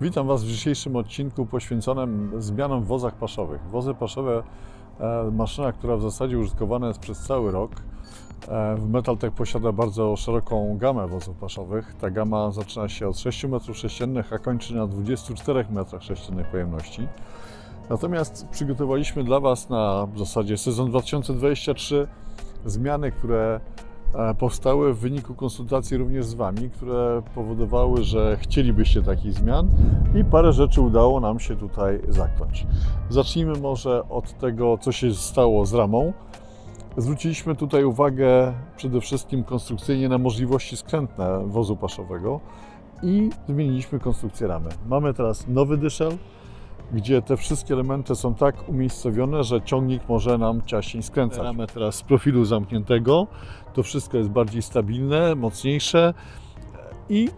Witam Was w dzisiejszym odcinku poświęconym zmianom w wozach paszowych. Wozy paszowe, e, maszyna, która w zasadzie użytkowana jest przez cały rok. E, w Metaltech posiada bardzo szeroką gamę wozów paszowych. Ta gama zaczyna się od 6 m3, a kończy na 24 m3 pojemności. Natomiast przygotowaliśmy dla Was na w zasadzie sezon 2023 zmiany, które powstały w wyniku konsultacji również z Wami, które powodowały, że chcielibyście takich zmian i parę rzeczy udało nam się tutaj zakląć. Zacznijmy może od tego, co się stało z ramą. Zwróciliśmy tutaj uwagę przede wszystkim konstrukcyjnie na możliwości skrętne wozu paszowego i zmieniliśmy konstrukcję ramy. Mamy teraz nowy dyszel, gdzie te wszystkie elementy są tak umiejscowione, że ciągnik może nam ciaśniej skręcać. Ramę teraz z profilu zamkniętego, to wszystko jest bardziej stabilne, mocniejsze i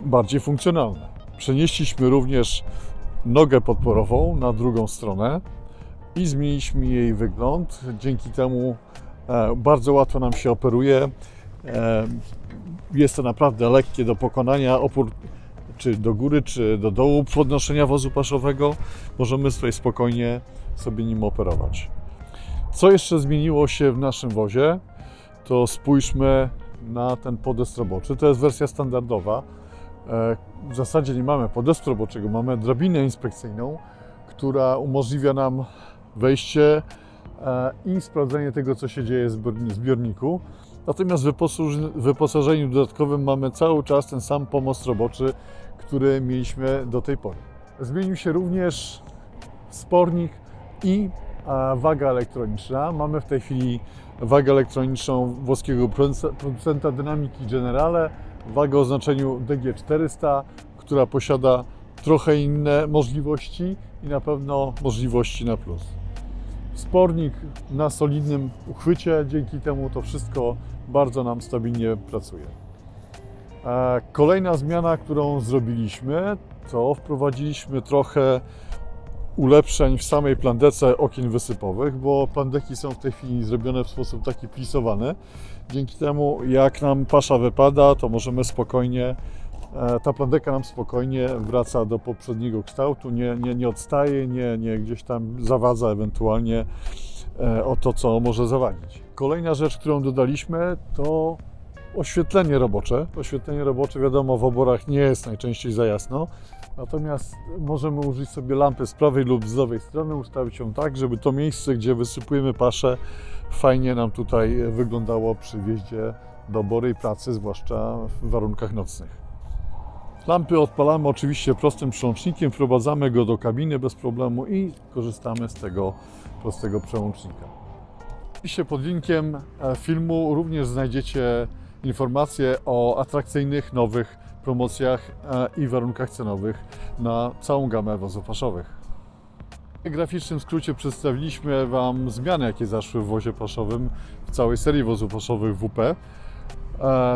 bardziej funkcjonalne. Przenieśliśmy również nogę podporową na drugą stronę i zmieniliśmy jej wygląd. Dzięki temu e, bardzo łatwo nam się operuje. E, Jest to naprawdę lekkie do pokonania. Opór czy do góry, czy do dołu podnoszenia wozu paszowego, możemy tutaj spokojnie sobie nim operować. Co jeszcze zmieniło się w naszym wozie, to spójrzmy na ten podest roboczy. To jest wersja standardowa. E, W zasadzie nie mamy podestu roboczego, mamy drabinę inspekcyjną, która umożliwia nam wejście i sprawdzenie tego, co się dzieje w zbior- zbiorniku. Natomiast w wyposaż- w wyposażeniu dodatkowym mamy cały czas ten sam pomost roboczy, który mieliśmy do tej pory. Zmienił się również spornik i waga elektroniczna. Mamy w tej chwili wagę elektroniczną włoskiego produce- producenta dynamiki Generale, wagę o znaczeniu DG400, która posiada trochę inne możliwości i na pewno możliwości na plus. Spornik na solidnym uchwycie, dzięki temu to wszystko bardzo nam stabilnie pracuje. E, Kolejna zmiana, którą zrobiliśmy, to wprowadziliśmy trochę ulepszeń w samej plandece okien wysypowych, bo plandeki są w tej chwili zrobione w sposób taki plisowany. Dzięki temu, jak nam pasza wypada, to możemy spokojnie, ta plandeka nam spokojnie wraca do poprzedniego kształtu, nie, nie, nie odstaje, nie, nie gdzieś tam zawadza ewentualnie e, o to, co może zawadzić. Kolejna rzecz, którą dodaliśmy, to oświetlenie robocze. Oświetlenie robocze, wiadomo, w oborach nie jest najczęściej za jasno, natomiast możemy użyć sobie lampy z prawej lub z lewej strony, ustawić ją tak, żeby to miejsce, gdzie wysypujemy paszę, fajnie nam tutaj wyglądało przy wjeździe do obory i pracy, zwłaszcza w warunkach nocnych. Lampy odpalamy oczywiście prostym przełącznikiem, wprowadzamy go do kabiny bez problemu i korzystamy z tego prostego przełącznika. Oczywiście pod linkiem e, filmu również znajdziecie informacje o atrakcyjnych, nowych promocjach e, i warunkach cenowych na całą gamę wozów paszowych. W graficznym skrócie przedstawiliśmy Wam zmiany, jakie zaszły w wozie paszowym w całej serii wozów paszowych WP.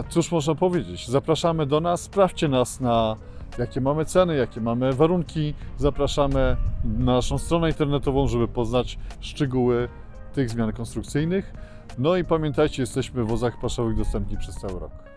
Cóż można powiedzieć? Zapraszamy do nas, sprawdźcie nas na jakie mamy ceny, jakie mamy warunki. Zapraszamy na naszą stronę internetową, żeby poznać szczegóły tych zmian konstrukcyjnych. No i pamiętajcie, jesteśmy w wozach paszowych dostępni przez cały rok.